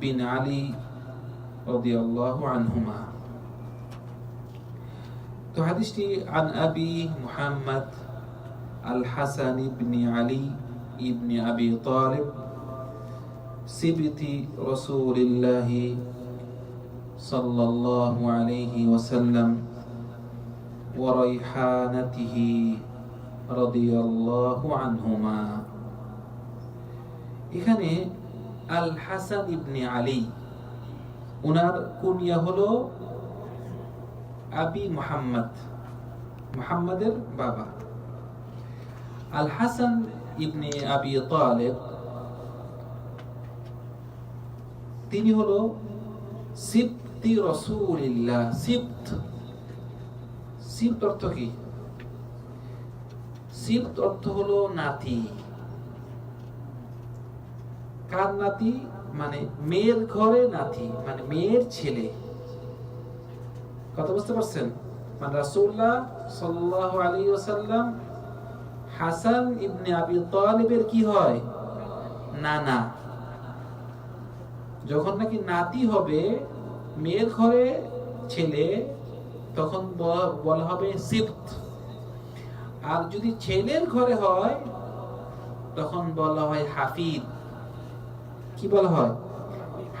বিন আলী রাদিয়াল্লাহু আনহুমা তো হাদিসটি আন আবি মুহাম্মদ আল হাসান ইবনে আলী ইবনে আবি তালিব সিবতি রসুলিল্লাহ সাল্লাল্লাহু আলাইহি ওয়াসাল্লাম وريحانته رضي الله عنهما এখানে আল হাসান ইবনে আলী। ওনার কুনিয়া হলো আবি মুহাম্মদ, মুহাম্মাদের বাবা। আল হাসান ইবনে আবি তালেব, তিনি হলো সিপ্তি রসুলিল্লাহ সিপ্ত সিপ্ত অর্থ কি? সিপ্ত অর্থ হলো নাতি। কার নাতি মানে মেয়ের ঘরে নাতি মানে মেয়ের ছেলে। কথা বুঝতে পারছেন? মানে রাসূলুল্লাহ সাল্লাল্লাহু আলাইহি ওয়াসাল্লাম হাসান ইবনে আবি তালিবের কি হয়? নানা। যখন নাকি নাতি হবে, মেয়ের ঘরে ছেলে, তখন বলা হবে সিপ্ত আর যদি ছেলের ঘরে হয়, তখন বলা হয় হাফিদ কি বলা হয়?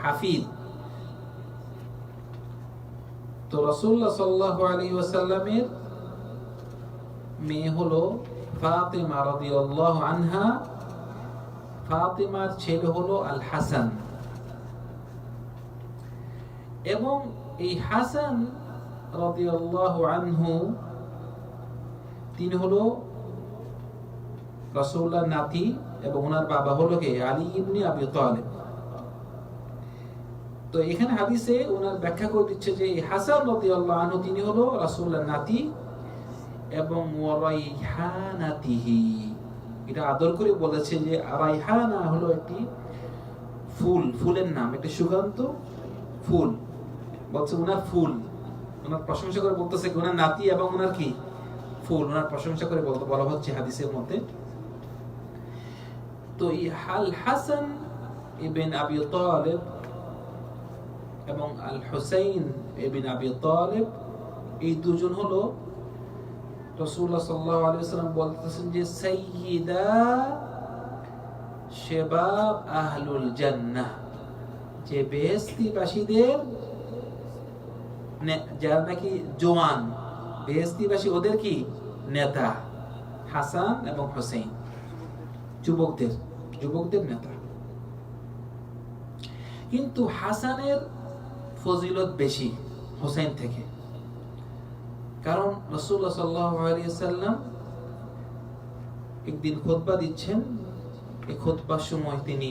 হাফিদ তো রসুল্লাহ সাল্লাহ আলী ওয়াসাল্লামের মেয়ে হলো ফাতেমা রাদিয়াল্লাহু আনহা। ফাতেমার ছেলে হলো আল হাসান এবং এই হাসান রাদিয়াল্লাহু আনহু তিনি হলো রাসূলুল্লাহ নাতি এবং ওনার বাবা হলো কে? আলী ইবনে আবি তালিব। তো এখানে হাদিসে ওনার ব্যাখ্যা করে দিচ্ছে যে হাসান রাদিয়াল্লাহু আনহু, তিনি হলো রাসূলুল্লাহ নাতি এবং ওয়ারাইহানাতিহি। এটা আদর করে বলেছে যে রাইহানা হলো একটি ফুল, ফুলের নাম, একটি সুগন্ধ ফুল। বলছে ওনার ফুল। ওনার প্রশংসা করে বলতেছে ওনার নাতি এবং ওনার কি? ফুল। ওনার প্রশংসা করে বলতে বলা হচ্ছে হাদিসের মধ্যে। তো এই হাল হাসান ইবেন আবি তালেব এবং আল হুসাইন ইবিন আবি তালেব এই দুজন হলো রসুল্লাহ সাল্লাহ আলী সাল্লাম বলতেছেন যে সাইয়িদা শেবাব আহলুল জান্নাহ। যে বেহেস্তিবাসীদের যারা নাকি জোয়ান বেহেস্তিবাসী ওদের কি? নেতা, হাসান এবং হোসেন যুবকদের। যুবকদের নেতা। কিন্তু হাসানের ফজিলত বেশি হোসেন থেকে। কারণ রসুল্লাহ সাল্লাম একদিন খোদবা দিচ্ছেন। এই খোদবার সময় তিনি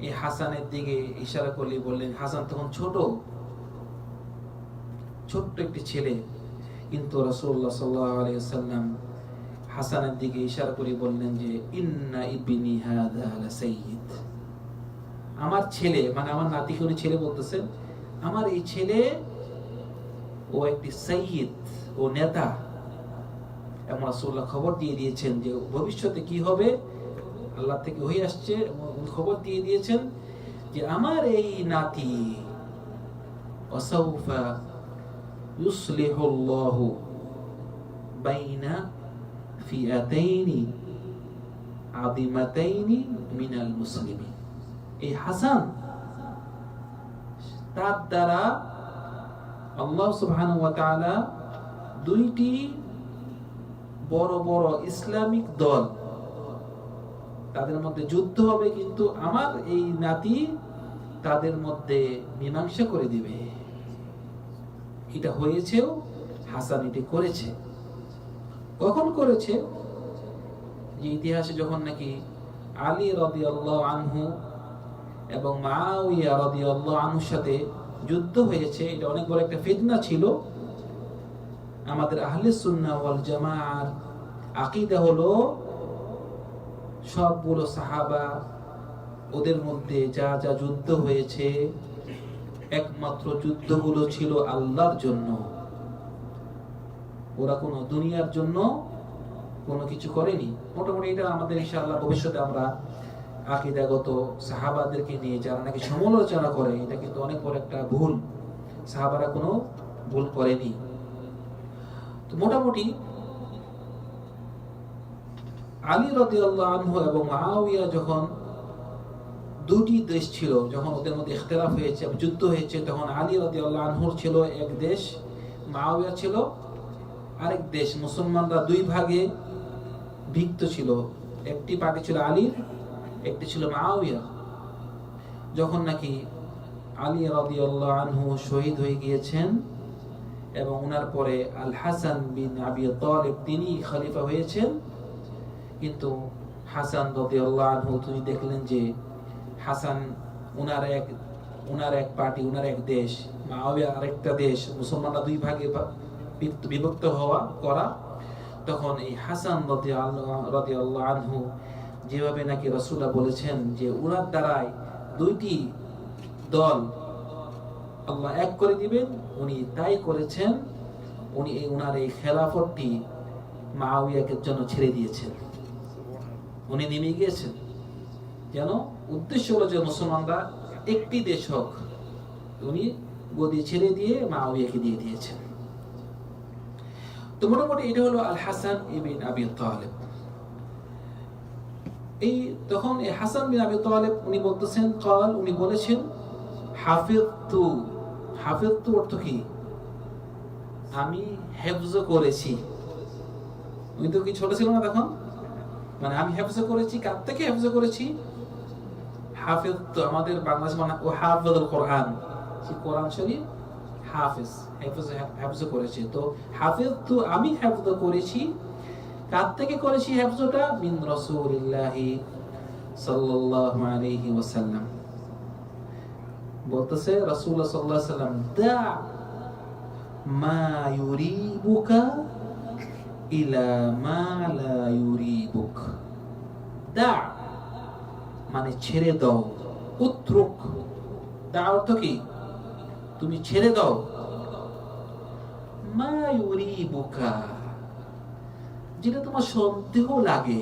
এই হাসানের দিকে ইশারা করলে বললেন, হাসান তখন ছোট, ছোট্ট একটি ছেলে। কিন্তু রসুল্লাহ সাল্লাম হাসানের দিকে ইশারা করে বললেন যে, ইন্না ইবিনি হাদা সাইয়িদ আমার ছেলে মানে আমার নাতি করে ছেলে বলতেছে, আমার এই ছেলে, ও একটি সাইয়িদ ও নেতা। এমন রাসুল্লাহ খবর দিয়ে দিয়েছেন যে, ভবিষ্যতে কি হবে? আল্লাহ থেকে হয়ে আসছে এবং খবর দিয়ে দিয়েছেন যে, আমার এই নাতি অসৌফা ইউসলিহুল্লাহু বাইনা মিনাল এই হাসান তার দ্বারা আল্লাহ সুবহানাহু ওয়া তাআলা দুইটি বড় বড় ইসলামিক দল, তাদের মধ্যে যুদ্ধ হবে, কিন্তু আমার এই নাতি তাদের মধ্যে মীমাংসা করে দিবে। এটা হয়েছেও, হাসান এটি করেছে। কখন করেছে? যে ইতিহাসে যখন নাকি আলী রদি আনহু এবং মাউইয়া রদি আনহুর সাথে যুদ্ধ হয়েছে, এটা অনেক বড় একটা ফিতনা ছিল। আমাদের আহলে সুন্না ওয়াল জামার আকিদা হলো সবগুলো সাহাবা ওদের মধ্যে যা যা যুদ্ধ হয়েছে, একমাত্র যুদ্ধগুলো ছিল আল্লাহর জন্য। ওরা কোনো দুনিয়ার জন্য কোনো কিছু করেনি। মোটামুটি এটা আমাদের ইনশাআল্লাহ ভবিষ্যতে আমরা আকিদাগত সাহাবাদেরকে নিয়ে যারা নাকি সমালোচনা করে, এটা কিন্তু অনেক বড় একটা ভুল। সাহাবারা কোনো ভুল করেনি। তো মোটামুটি আলী রাদিয়াল্লাহু আনহু এবং মুআবিয়া যখন দুটি দেশ ছিল, যখন ওদের মধ্যে ইখতিলাফ হয়েছে যুদ্ধ হয়েছে, তখন আলী রাদিয়াল্লাহু আনহুর ছিল এক দেশ মুআবিয়া ছিল আরেক দেশ, মুসলমানরা দুই ভাগে ভিক্ত ছিল। একটি পার্টি ছিল আলীর একটি ছিল মুআবিয়া যখন নাকি আলী রাদিয়াল্লাহু আনহু শহীদ হয়ে গিয়েছেন এবং ওনার পরে আল হাসান বিন আবি তালিব তিনি খলিফা হয়েছেন, কিন্তু হাসান রাদিয়াল্লাহু আনহু তিনি দেখলেন যে হাসান উনার এক ওনার এক পার্টি ওনার এক দেশ মাওয়াবিয়া আরেকটা দেশ, মুসলমানরা দুই ভাগে বিভক্ত হওয়া করা। তখন এই হাসান রাদিয়াল্লাহু আনহু যেভাবে নাকি রাসূলুল্লাহ বলেছেন যে উনার দ্বারাই দুইটি দল আল্লাহ এক করে দিবেন, উনি তাই করেছেন, উনি এই উনার এই খেলাফতটি মাওয়াবিয়াকে জন্য ছেড়ে দিয়েছেন। উনি নেমে গিয়েছেন। যেন উদ্দেশ্য হলো যে মুসলমানরা একটি দেশ হোক, উনি গদি ছেড়ে দিয়ে মাওয়াবিয়াকে দিয়ে দিয়েছেন। তো মোটামুটি এটা হলো আল হাসান ইবিন আবি তালেব। এই তখন এই হাসান বিন আবি তালেব উনি বলতেছেন, কাল উনি বলেছেন হাফিজতু হাফিজতু অর্থ কি? আমি হেফজ করেছি। উনি তো কি ছোট ছিল না তখন? মানে আমি হেফজ করেছি, কার থেকে হেফজ করেছি? হাফিজ তো আমাদের বাংলাদেশ মানে ও কোরআন। কোরআন শরীফ হাফিজ, হেফজ হেফজ করেছে। তো হাফিজ তো আমি হেফজ করেছি কার থেকে করেছি হেফজটা মিন রাসূলিল্লাহি সাল্লাল্লাহু আলাইহি ওয়াসাল্লাম। বলতেছে রাসূলুল্লাহ সাল্লাল্লাহু আলাইহি ওয়াসাল্লাম, দা মা ইউরিবুকা ইলা মা লা ইউরিবুক। দা মানে ছেড়ে দাও উত্রুক দা অর্থ কি? তুমি ছেড়ে দাও। ইউরিবুকা, যেটা তোমার সন্দেহ লাগে।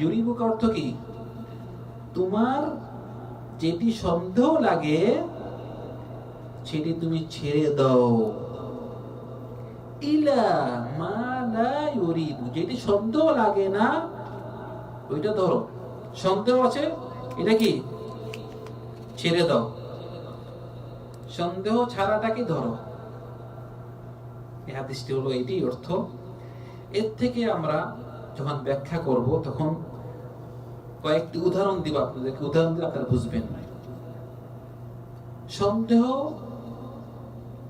ইউরিবুকা অর্থ কি? তোমার যেটি সন্দেহ লাগে, সেটি তুমি ছেড়ে দাও। ইলা মা লা যেটি সন্দেহ লাগে না, ওইটা ধরো। সন্দেহ আছে, এটা কি? ছেড়ে দাও। সন্দেহ ছাড়াটাকে ধরো এই হাদিসটি হলো এটি অর্থ। এর থেকে আমরা যখন ব্যাখ্যা করব, তখন কয়েকটি উদাহরণ দিব আপনাদেরকে। উদাহরণ দিলে আপনারা বুঝবেন। সন্দেহ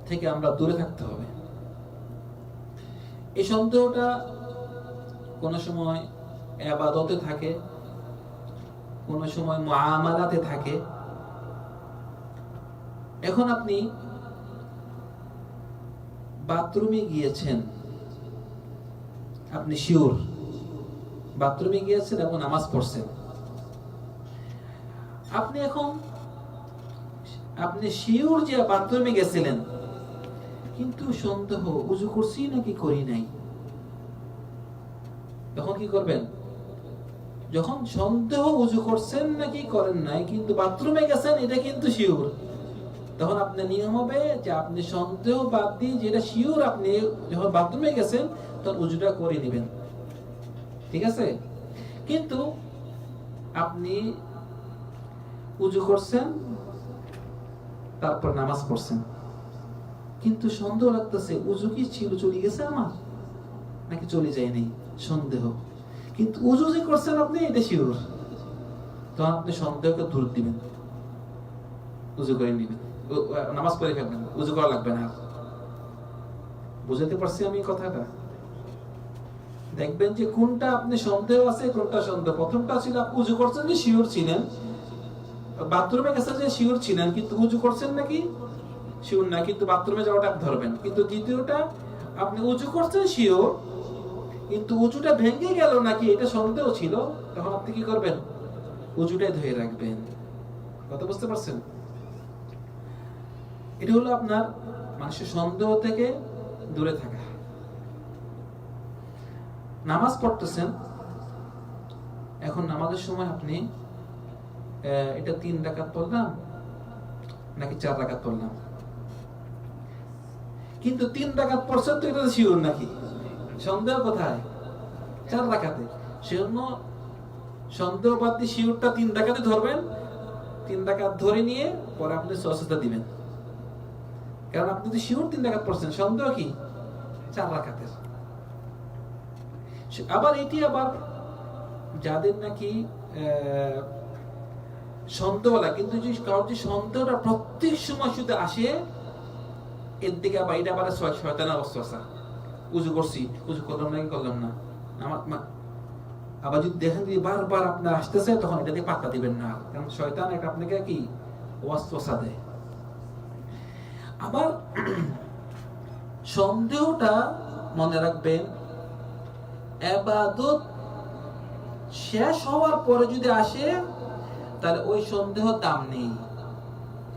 থেকে আমরা দূরে থাকতে হবে। এই সন্দেহটা কোনো সময় আবাদতে থাকে, কোনো সময় মুআমালাতে থাকে। এখন আপনি বাথরুমে গিয়েছেন, আপনি শিওর, বাথরুমে গিয়েছেন এবং নামাজ পড়ছেন। আপনি এখন, আপনি শিওর যে বাথরুমে গেছিলেন, কিন্তু সন্দেহ, উজু করছি নাকি করি নাই? তখন কি করবেন? যখন সন্দেহ, উজু করছেন নাকি করেন নাই, কিন্তু বাথরুমে গেছেন, এটা কিন্তু শিওর। তখন আপনার নিয়ম হবে যে আপনি সন্দেহ বাদ দিয়ে যেটা শিওর আপনি যখন বাথরুমে গেছেন, তখন উজুটা করে নেবেন। ঠিক আছে? কিন্তু আপনি উজু করছেন, তারপর নামাজ পড়ছেন। কিন্তু সন্দেহ লাগতেছে, উজু কি ছিল, চলে গেছে আমার? নাকি চলে যায়নি সন্দেহ। কিন্তু উজু যে করছেন আপনি, এটা শিওর তখন আপনি সন্দেহকে দূর দিবেন উজু করে নিবেন। নামাজ পড়ে ফেলবেন, উজু করা লাগবে না। বুঝাতে পারছি আমি কথাটা? দেখবেন যে কোনটা আপনি সন্দেহ আছে, কোনটা সন্দেহ। প্রথমটা ছিল আপনি উজু করছেন যে শিওর ছিলেন। বাথরুমে গেছেন যে শিওর ছিলেন, কিন্তু উজু করছেন নাকি? শিওর না, কিন্তু বাথরুমে যাওয়াটা ধরবেন। কিন্তু দ্বিতীয়টা, আপনি উজু করছেন শিওর, কিন্তু উজুটা ভেঙে গেল নাকি, এটা সন্দেহ ছিল, তখন আপনি কি করবেন? উজুটাই ধুয়ে রাখবেন। কথা বুঝতে পারছেন? এটা হলো আপনার মানুষের সন্দেহ থেকে দূরে থাকা। নামাজ পড়তেছেন, এখন নামাজের সময় আপনি এটা তিন রাকাত পড়লাম, নাকি চার রাকাত পড়লাম? কিন্তু তিন ডাকাত পড়ছেন তো এটা শিওর নাকি? সন্দেহ কোথায়? চার রাকাতে। সেজন্য সন্দেহ বাদ দিয়ে শিওরটা তিন রাকাতে ধরবেন, তিন ডাকাত ধরে নিয়ে পরে আপনি সসতা দিবেন। কারণ আপনি তো শিওর তিন রাকাত পড়ছেন সন্দেহ কি? চার রাকাতের। সে- আবার এটি আবার যাদের নাকি আহ, সন্দেহ লাগে কিন্তু যে কারোর যে সন্দেহটা প্রত্যেক সময় শুধু আসে এর দিকে আবার এটা আবার শয়- শয়তানের অস্ত্রসা উজু করছি উজু করলাম নাকি করলাম না। আমার আবার যদি দেখেন যে বারবার আপনার আসতেছে তখন এটা দিয়ে পাত্তা দিবেন না। কারণ শয়তান এটা আপনাকে কি? ওয়াসওয়াসা দেয় আবার সন্দেহটা মনে রাখবেন এবাদত শেষ হওয়ার পরে যদি আসে, তাহলে ওই সন্দেহ দাম নেই।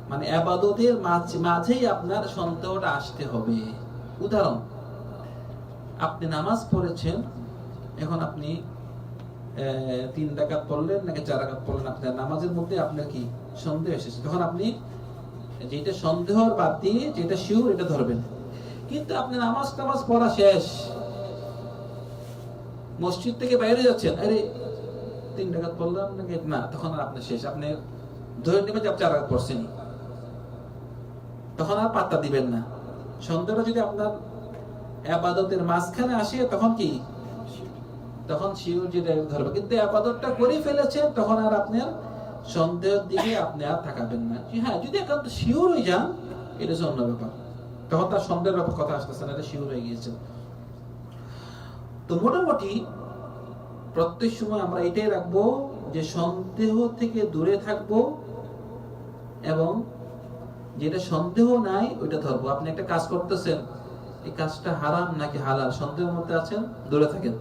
মানে আবাদতের মাঝ- মাঝেই আপনার সন্দেহটা আসতে হবে। উদাহরণ, আপনি নামাজ পড়েছেন, এখন আপনি তিন রাকাত পড়লেন নাকি চার রাকাত পড়লেন? আপনার নামাজের মধ্যে আপনার কি সন্দেহ এসেছে? তখন আপনি যেটা সন্দেহর বাদ দিয়ে যেটা শিওর, এটা ধরবেন। কিন্তু আপনি নামাজ টামাজ পড়া শেষ, মসজিদ থেকে বাইরে যাচ্ছেন, আরে, তিন টাকা পড়লাম নাকি? না, তখন আর আপনার শেষ। আপনি ধরে নেবেন যে আপনি চার রাকাত পড়ছেনই তখন আর পাত্তা দিবেন না। সন্দেহটা যদি আপনার আবাদতের মাঝখানে আসে, তখন কি? তখন শিওর যেটা ধরবে। কিন্তু আবাদতটা করে ফেলেছেন তখন আর আপনার সন্দেহের দিকে আপনি আর থাকাবেন না। হ্যাঁ যদি একান্ত শিওর হয়ে যান, এটা অন্য ব্যাপার। তখন তার সন্দেহের ব্যাপার কথা আসতেছে না, এটা শিওর হয়ে গিয়েছে। তো মোটামুটি প্রত্যেক সময় আমরা এটাই রাখব যে সন্দেহ থেকে দূরে থাকব এবং যেটা সন্দেহ নাই, ওইটা ধরবো। আপনি একটা কাজ করতেছেন, এই কাজটা হারাম নাকি হালাল? সন্দেহের মধ্যে আছেন, দূরে থাকেন।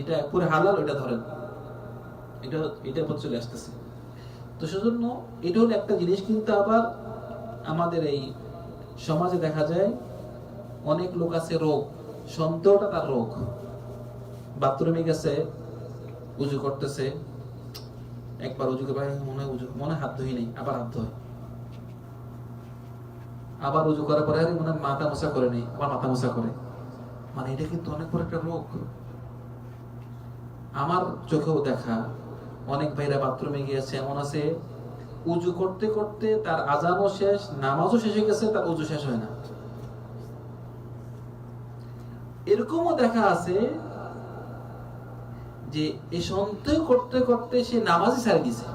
এটা পুরো হালাল, ওইটা ধরেন। এটা এটা চলে আসতেছে। তো সেজন্য এটা হলো একটা জিনিস, কিন্তু আবার আমাদের এই সমাজে দেখা যায় অনেক লোক আছে রোগ, সন্দেহটা তার রোগ। বাথরুমে গেছে, উজু করতেছে, একবার উজু করে মনে উজু মনে হাত ধুই নেই, আবার হাত ধোয়। আবার উজু করার পরে আরে মনে মাথা মোছা করে নেই, আবার মাথা মোছা করে। মানে এটা কিন্তু অনেক বড় একটা রোগ। আমার চোখেও দেখা অনেক ভাইরা বাথরুমে গিয়েছে, এমন আছে, উজু করতে করতে তার আজানও শেষ, নামাজও শেষ হয়ে গেছে, তার উজু শেষ হয় না। এরকমও দেখা আছে যে এই সন্দেহ করতে করতে সে নামাজই ছাড়ে দিছে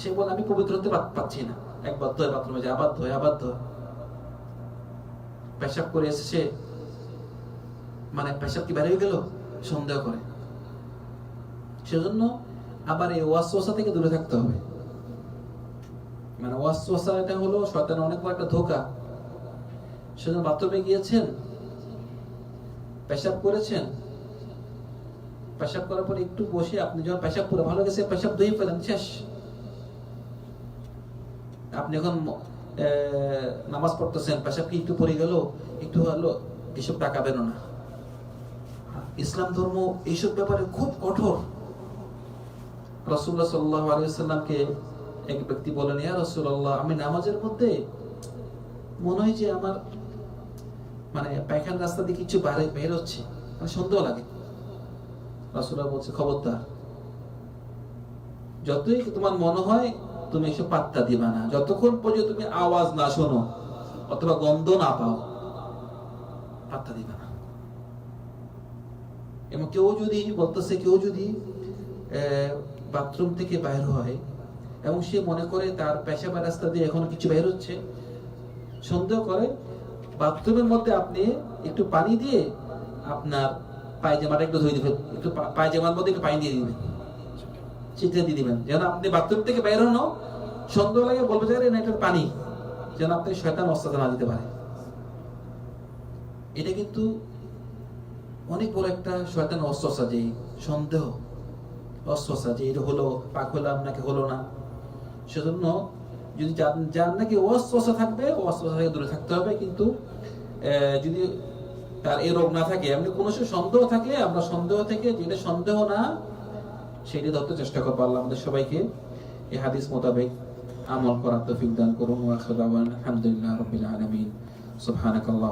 সে বলে, আমি পবিত্র হতে পারছি না। একবার ধোয় বাথরুমে যায়, আবার ধোয় আবার ধোয়। পেশাব করে এসে সে মানে পেশাব কি বেরিয়ে গেল? সন্দেহ করে। সেজন্য আবার এই ওয়াসওয়াসা থেকে দূরে থাকতে হবে। মানে ওয়াসওয়াসা এটা হলো শয়তানের অনেক বড় একটা ধোকা। সেজন্য বাথরুমে গিয়েছেন, পেশাব করেছেন। পেশাব করার পর একটু বসে আপনি যখন পেশাব করে ভালো গেছে, পেশাব ধুয়ে ফেলেন, শেষ। আপনি এখন নামাজ পড়তেছেন, পেশাব কি একটু পড়ে গেল, একটু হলো, এসব তাকাবেন না। ইসলাম ধর্ম এইসব ব্যাপারে খুব কঠোর। রসুল্লাহ সাল্লাহ আলিয়াল্লামকে এক ব্যক্তি বলেন, ইয়া রসুল্লাহ আমি নামাজের মধ্যে মনে হয় যে আমার মানে পায়খানা রাস্তা দিয়ে কিছু বাইরে বের হচ্ছে মানে সন্দেহ লাগে। বলছে, খবরদার, যতই তোমার মনে হয় তুমি এসব পাত্তা দিবা না, যতক্ষণ পর্যন্ত তুমি আওয়াজ না শোনো অথবা গন্ধ না পাও, পাত্তা দিবা না। এবং কেউ যদি বলতেছে, কেউ যদি বাথরুম থেকে বাইর হয় এবং সে মনে করে তার পেশাবা রাস্তা দিয়ে এখনও কিছু বের হচ্ছে। সন্দেহ করে, বাথরুমের মধ্যে আপনি একটু পানি দিয়ে আপনার পায়জামাটা একটু ধুয়ে দিবেন। একটু পায়জামার মধ্যে একটু পানি দিয়ে দিবেন। ছিটে দিয়ে দিবেন। যেন আপনি বাথরুম থেকে বাইর হন, সন্দেহ লাগে বলবে যে না এটা পানি। যেন আপনি শয়তান অস্ত্র না দিতে পারে। এটা কিন্তু অনেক বড় একটা শয়তান অস্ত্রসা যে সন্দেহ। যে এটা হলো পাক হলো না? সেজন্য যদি যার- নাকি থাকবে থেকে দূরে থাকতে হবে, কিন্তু যদি তার এই রোগ না থাকে, এমনি কোনো সন্দেহ থাকলে, আমরা সন্দেহ থেকে যেটা সন্দেহ না, সেটি ধরতে চেষ্টা করব আল্লাহ আমাদের সবাইকে। এই হাদিস মোতাবেক আমল করার তৌফিক দান করুন। আলহামদুলিল্লাহ রাব্বিল আলামিন।